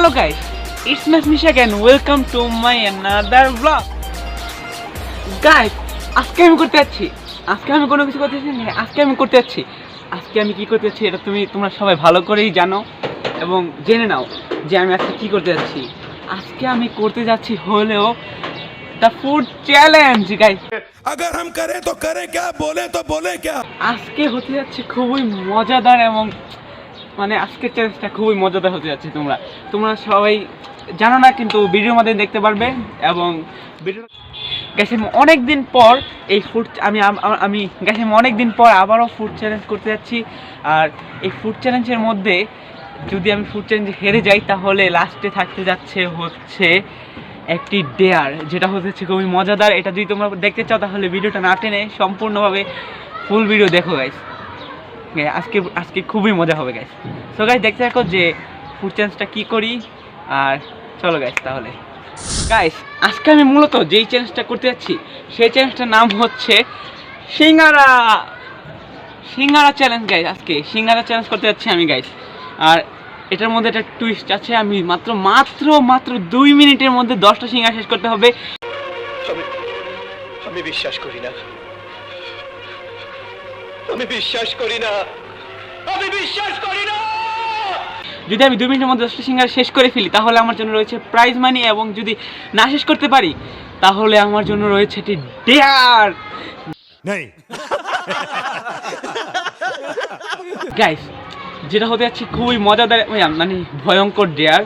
Hello guys it's match Misha again welcome to my another blog guys আজকে আমি করতে যাচ্ছি আজকে আমি কোনো কিছু করতে যাচ্ছি না আজকে আমি করতে যাচ্ছি আজকে আমি কি করতে যাচ্ছি এটা তুমি তোমরা সবাই ভালো করেই জানো এবং জেনে নাও যে আমি আজকে কি করতে যাচ্ছি আজকে আমি করতে যাচ্ছি হলেও দ্য ফুড চ্যালেঞ্জ গাইস अगर हम करें तो करें क्या बोले तो बोले क्या আজকে হতে যাচ্ছে খুবই মজাদার এবং মানে আজকের চ্যালেঞ্জটা খুবই মজাদার হতে যাচ্ছে তোমরা। তোমরা সবাই জানো না, কিন্তু ভিডিওর মধ্যে দেখতে পারবে এবং ভিডিও গেছে অনেক দিন পর এই ফুড আমি আম- গেছে অনেক দিন পর আবারও ফুড চ্যালেঞ্জ করতে যাচ্ছি। আর এই ফুড চ্যালেঞ্জের মধ্যে যদি আমি ফুড চ্যালেঞ্জ হেরে যাই, তাহলে লাস্টে থাকতে যাচ্ছে হচ্ছে একটি ডেয়ার যেটা হচ্ছে খুবই মজাদার। এটা যদি তোমরা দেখতে চাও, তাহলে ভিডিওটা না টেনে সম্পূর্ণভাবে ফুল ভিডিও দেখো গাইস আজকে আজকে খুবই মজা হবে গাইস সো গাইস দেখতে থাকো যে ফুড চ্যালেঞ্জটা কী করি, আর চলো গাইস তাহলে। গাইস আজকে আমি মূলত যেই চ্যালেঞ্জটা করতে যাচ্ছি, সেই চ্যালেঞ্জটার নাম হচ্ছে সিঙ্গারা। সিঙ্গারা চ্যালেঞ্জ গাইস আজকে। সিঙ্গারা চ্যালেঞ্জ করতে যাচ্ছি আমি গাইস আর এটার মধ্যে একটা টুইস্ট আছে, আমি মাত্র মাত্র মাত্র দুই মিনিটের মধ্যে দশটা সিঙ্গারা শেষ করতে হবে। আমি বিশ্বাস করি না। আমি বিশ্বাস করি না। আমি বিশ্বাস করি না। যদি আমি দুই মিনিটের মধ্যে দশটা সিঙ্গারা শেষ করে ফেলি তাহলে আমার জন্য রয়েছে প্রাইজ মানি এবং যদি না শেষ করতে পারি তাহলে আমার জন্য রয়েছে একটি ডেয়ার नहीं গাইস যেটা হতে যাচ্ছে খুবই মজাদার মানে ভয়ঙ্কর ডেয়ার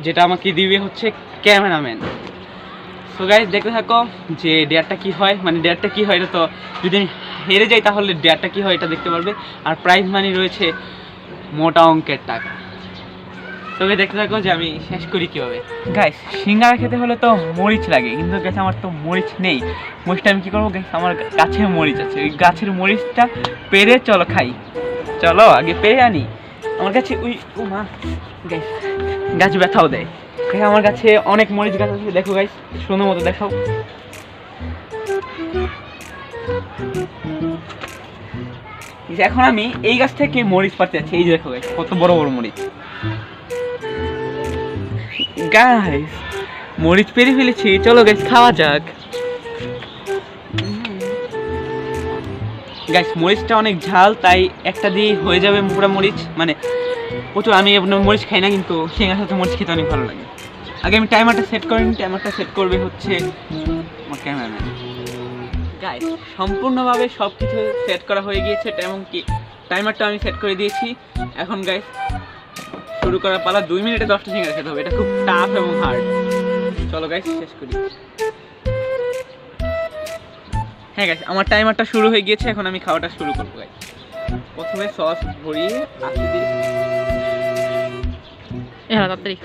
যেটা আমাকে দিবে হচ্ছে ক্যামেরাম্যান সো গাইস দেখতে থাকো যে ডেয়ারটা কি হয়। মানে ডেয়ারটা কি হয় এটা তো যদি আমি হেরে যাই তাহলে ডেয়ারটা কি হয় এটা দেখতে পারবে। আর প্রাইজ মানি রয়েছে মোটা অঙ্কের টাকা। তবে দেখতে থাকো যে আমি শেষ করি কীভাবে। গাইস সিঙ্গারা খেতে হলে তো মরিচ লাগে। কিন্তু গেছে আমার তো মরিচ নেই। মরিচটা আমি কী করব? গাইস আমার গাছের মরিচ আছে। ওই গাছের মরিচটা পেরে চলো খাই। চলো, আগে পেরে আনি। আমার কাছে ওই ও মা। গাইস গাছ ব্যথাও দেয়। আমার কাছে অনেক মরিচ গাছ আছে, দেখো গাইস সুন্দর মতো দেখাও। এখন আমি এই গাছ থেকে মরিচ পাড়তে যাচ্ছি, এই যে দেখো গাইস কত বড় বড় মরিচ। গাইস মরিচ পেরে ফেলেছি, চলো গাইস খাওয়া যাক। গাইস মরিচটা অনেক ঝাল, তাই একটা দিয়ে হয়ে যাবে পুরো মরিচ। মানে প্রচুর আমি মরিচ খাই না, কিন্তু সিঙ্গার সাথে মরিচ খেতে অনেক ভালো লাগে। আগে আমি টাইমারটা সেট করে নিই টাইমারটা সেট করবে হচ্ছে আমার ক্যামেরাম্যান গাইস সম্পূর্ণভাবে সব কিছু সেট করা হয়ে গিয়েছে এবং কি টাইমারটা আমি সেট করে দিয়েছি। এখন গাইস শুরু করার পালা দুই মিনিটে দশটা সিঙ্গারা খেতে হবে, এটা খুব টাফ এবং হার্ড চলো গাইস শেষ করি। হ্যাঁ গাইস আমার টাইমারটা শুরু হয়ে গিয়েছে, এখন আমি খাওয়াটা শুরু করব গাইস প্রথমে সস ভরিয়ে আস্তে দিয়ে তাড়াতাড়ি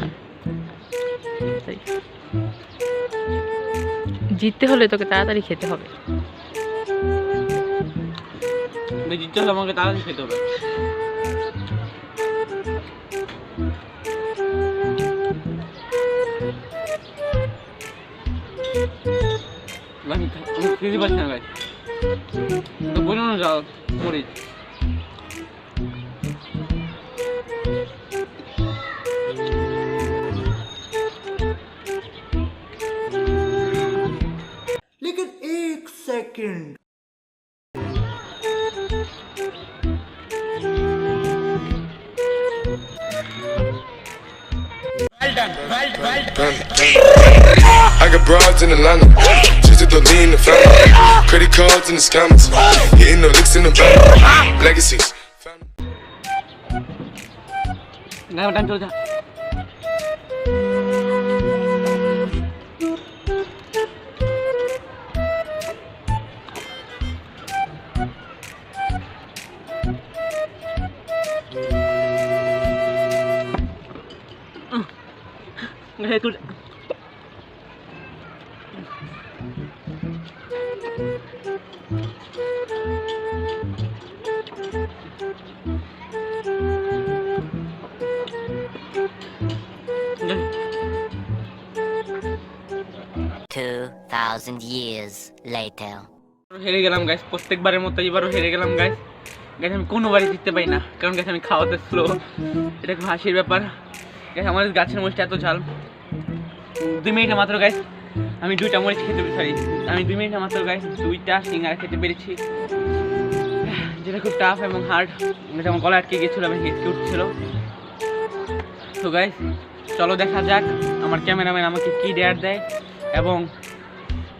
তাড়াতাড়ি। জিততে হলে তোকে তাড়াতাড়ি খেতে হবে। জিততে হলে আমাকে তাড়াতাড়ি খেতে হবে। খেতে পারছি না গাইস তো বলো না যাও মরিচ Kind. I got broads in Atlanta, just to the lean the family, credit cards in the scammers, hitting the licks in the van, legacies. Nah, udah, udah. যা তুই thousand years later. হেরে গেলাম guys প্রত্যেকবারের মতো এবারও হেরে গেলাম guys guys আমি কোনোবারই জিততে পারি না। কারণ গাইস আমি খাওয়াতে স্লো এটা খুব হাসির ব্যাপার। Guys, আমাদের গাছের মরিচটা এত ঝাল। দুই মিনিটে মাত্র গাইস আমি দুইটা মরিচ খেতে সরি আমি দুই মিনিটে মাত্র গাইস দুইটা সিঙ্গারা খেতে পেরেছি। যেটা খুব টাফ এবং হার্ড যেটা আমার গলা আটকে গিয়েছিল আমি হিটকে উঠছিল। তো গাইস চলো দেখা যাক আমার ক্যামেরাম্যান আমাকে কি ডেয়ার দেয় এবং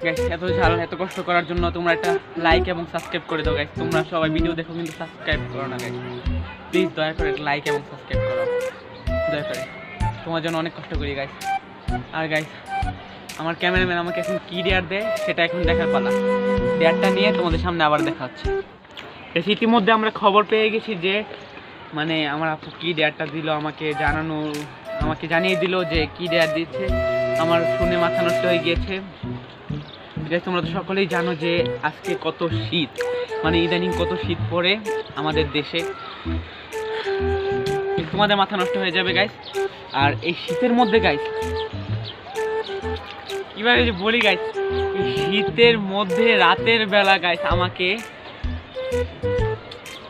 গাইস এত ঝাল, এত কষ্ট করার জন্য তোমরা একটা লাইক এবং সাবস্ক্রাইব করে দাও গাইস তোমরা সবাই ভিডিও দেখো, কিন্তু সাবস্ক্রাইব করো না গাইস প্লিজ দয়া করে লাইক এবং সাবস্ক্রাইব করো। দয়া করে। তোমার জন্য অনেক কষ্ট করি গাইস আর গাইস আমার ক্যামেরাম্যান আমাকে এখন কি ডেয়ার দেয়, সেটা এখন দেখার পালা। ডেয়ারটা নিয়ে তোমাদের সামনে আবার দেখা হচ্ছে এসে ইতিমধ্যে আমরা খবর পেয়ে গেছি যে মানে আমার আপু কি ডেয়ারটা দিল, আমাকে জানানো, আমাকে জানিয়ে দিল যে কি ডেয়ার দিচ্ছে। আমার শুনে মাথা নষ্ট হয়ে গিয়েছে। তোমরা তো সকলেই জানো যে আজকে কত শীত। মানে ইদানিং কত শীত পড়ে আমাদের দেশে। তোমাদের মাথা নষ্ট হয়ে যাবে গাইস আর এই শীতের মধ্যে গাইস যে বলি গাইস শীতের মধ্যে রাতের বেলা গাইস আমাকে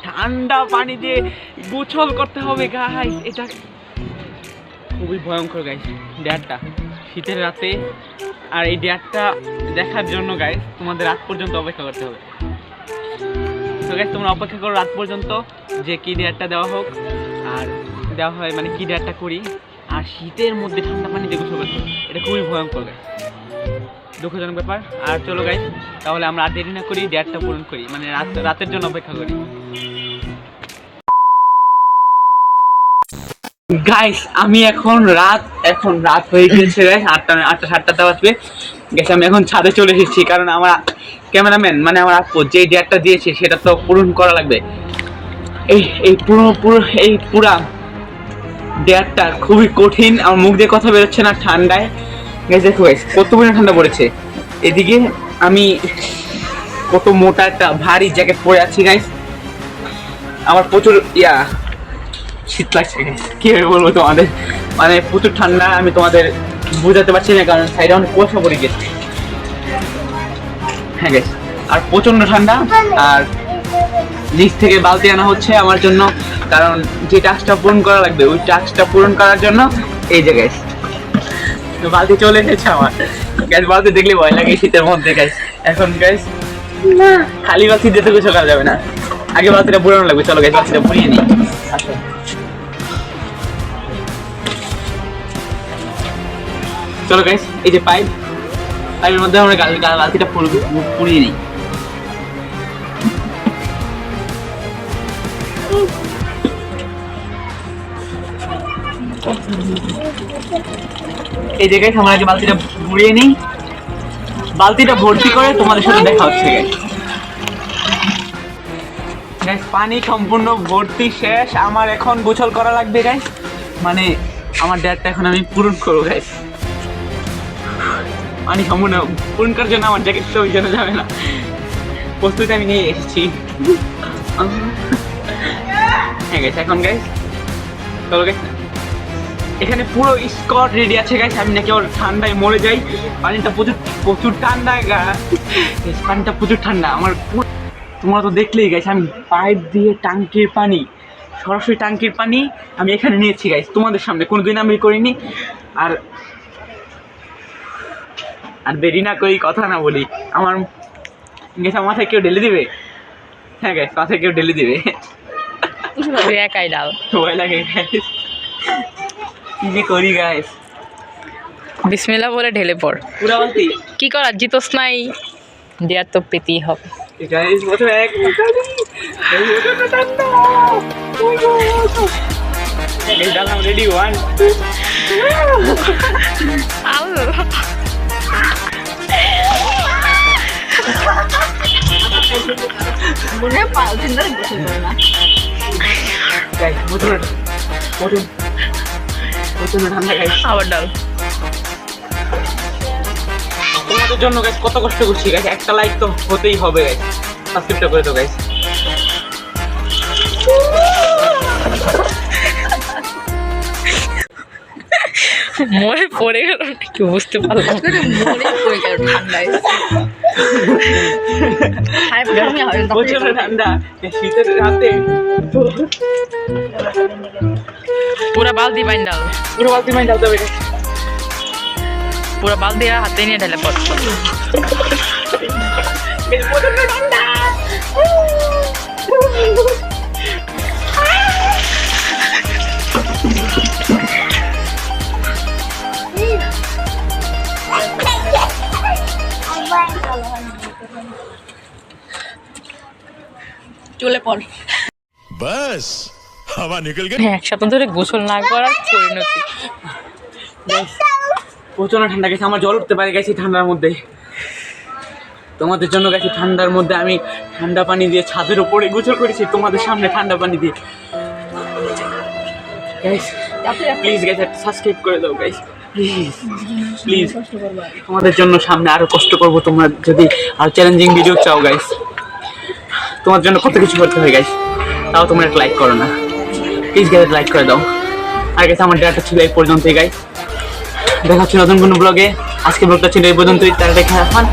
ঠান্ডা পানি দিয়ে গোছল করতে হবে গাইস এটা খুবই ভয়ঙ্কর গাইস ড্যাডটা শীতের রাতে আর এই ড্যাডটা দেখার জন্য গাইস তোমাদের রাত পর্যন্ত অপেক্ষা করতে হবে। তো গাইস তোমরা অপেক্ষা করো রাত পর্যন্ত যে কি ডেয়ারটা দেওয়া হোক, আর দেওয়া হয় মানে কি ডেয়ারটা করি। আর শীতের মধ্যে ঠান্ডা পানি দিয়ে গোসল করতে। এটা খুবই ভয়ঙ্কর গাইস দুঃখজনক ব্যাপার। আর চলো গাইস তাহলে আমরা আর দেরি না করি ডেয়ারটা পূরণ করি। মানে রাত, রাতের জন্য অপেক্ষা করি। গাইস আমি এখন রাত এখন রাত হয়ে গেছে গাইস আটটা আটটা সাতটাতে বাজবে গেছে আমি এখন ছাদে চলে এসেছি, কারণ আমার ক্যামেরাম্যান মানে আমার আপু, যে ডেয়ারটা দিয়েছে, সেটা তো পূরণ করা লাগবে। এই এই পুরো পুরো, এই পুরা ডেয়ারটা খুবই কঠিন, আমার মুখ দিয়ে কথা বেরোচ্ছে না ঠান্ডায়। গেছে দেখো guys, কত পরিমাণ ঠান্ডা পড়েছে। এদিকে আমি কত মোটা একটা ভারী জ্যাকেট পরে আছি গাইস আমার প্রচুর ইয়া শীত লাগছে। কীভাবে বলব তোমাদের? মানে প্রচুর ঠান্ডা আমি তোমাদের বোঝাতে পারছি না কারণ সাইডে অনেক কুয়াশা পড়ে গেছে। হ্যাঁ গেছে আর প্রচণ্ড ঠান্ডা আর নিচ থেকে বালতি আনা হচ্ছে আমার জন্য কারণ যে টাস্কটা পূরণ করা লাগবে ওই টাস্কটা পূরণ করার জন্য এই যে গ্যাস তো বালতি চলে এসেছে আমার। গ্যাস বালতি দেখলে ভয় লাগে শীতের মধ্যে গ্যাস এখন গ্যাস খালি বালতি দিয়ে তো কিছু করা যাবে না। আগে বালতিটা পুরানো লাগবে চলো গ্যাস বালতিটা পুড়িয়ে নিই। আসো। চলো গাইস এই যে পাইপ পাইপের মধ্যে আমরা বালতিটা পুড়িয়ে নিই। এই জায়গায় আমরা আগে বালতিটা ভরিয়ে নিই। বালতিটা ভর্তি করে তোমাদের সাথে দেখা হচ্ছে। Guys, পানি সম্পূর্ণ ভর্তি শেষ। আমার এখন গোসল করা লাগবে গাইস মানে আমার ড্যাডটা এখন আমি পূরণ করব গাইস পানি সম্পূর্ণ পূরণ করার জন্য আমার জ্যাকেট তো ওইখানে যাবে না। প্রস্তুতি আমি নিয়ে এসেছি। হ্যাঁ গাইস এখন গাইস চলো গাইস এখানে পুরো স্কট রেডি আছে গাইস আমি নাকি ওর ঠান্ডায় মরে যাই। পানিটা প্রচুর প্রচুর ঠান্ডা পানিটা প্রচুর ঠান্ডা। আমার তোমরা তো দেখলেই গাইস আমি পাইপ দিয়ে টাঙ্কির পানি সরাসরি টাঙ্কির পানি আমি এখানে নিয়েছি গাইস তোমাদের সামনে। কোনোদিন আমি করিনি। আর আর দেরি না করি কথা না বলি। আমার গেছে আমার মাথায় কেউ ঢেলে দিবে? হ্যাঁ গাইস মাথায় কেউ ঢেলে দিবে। একাই ডাল ভয় লাগে গাইস কি যে করি গাইস বিসমিল্লা বলে ঢেলে পড়। পুরা বালতি? কি করার জিতোস নাই। দেয়ার তো পেতেই হবে। গাইস বছর এক মোটালি এই মোটাটা ঠান্ডা এই ডালাম রেডি ওয়ান গাইস বোতল বোতল ঠান্ডা গাইস আবার ডাল। তোমাদের জন্য গাইস কত কষ্ট করছি গাইস একটা লাইক তো হতেই হবে গাইস সাবস্ক্রাইবটা করে দাও গাইস মরে পড়ে গেল কি বুঝতে পারলাম? প্রচণ্ড ঠান্ডা। শীতের রাতে পুরা বালতি বাইন ডাল পুরো বালতি মাইন ঢালতে হবে পুরা বালতি হাতে নিয়ে ঢেলে পড় চলে পড়। बस হাওয়া নিকল গেল এক সপ্তাহ ধরে গোসল না করার পরিণতি। প্রচণ্ড ঠান্ডা গেছে আমার জল উঠতে পারে গেছি ঠান্ডার মধ্যে। তোমাদের জন্য গেছি ঠান্ডার মধ্যে আমি ঠান্ডা পানি দিয়ে ছাদের উপরে গোসল করেছি তোমাদের সামনে ঠান্ডা পানি দিয়ে। প্লিজ গেছে একটা সাবস্ক্রাইব করে দাও গাইস প্লিজ প্লিজ তোমাদের জন্য সামনে আরও কষ্ট করব তোমরা যদি আর চ্যালেঞ্জিং ভিডিও চাও গাইস তোমার জন্য কত কিছু করতে হয় গাইস তাও তোমরা লাইক করো না। প্লিজ গেলে লাইক করে দাও। আর গেছে আমার ডেটা ছিল এই পর্যন্তই গাই দেখা হচ্ছে নতুন কোনো ব্লগে আজকে ব্লগটা ছিল এই পর্যন্তই। তারা দেখা রাখান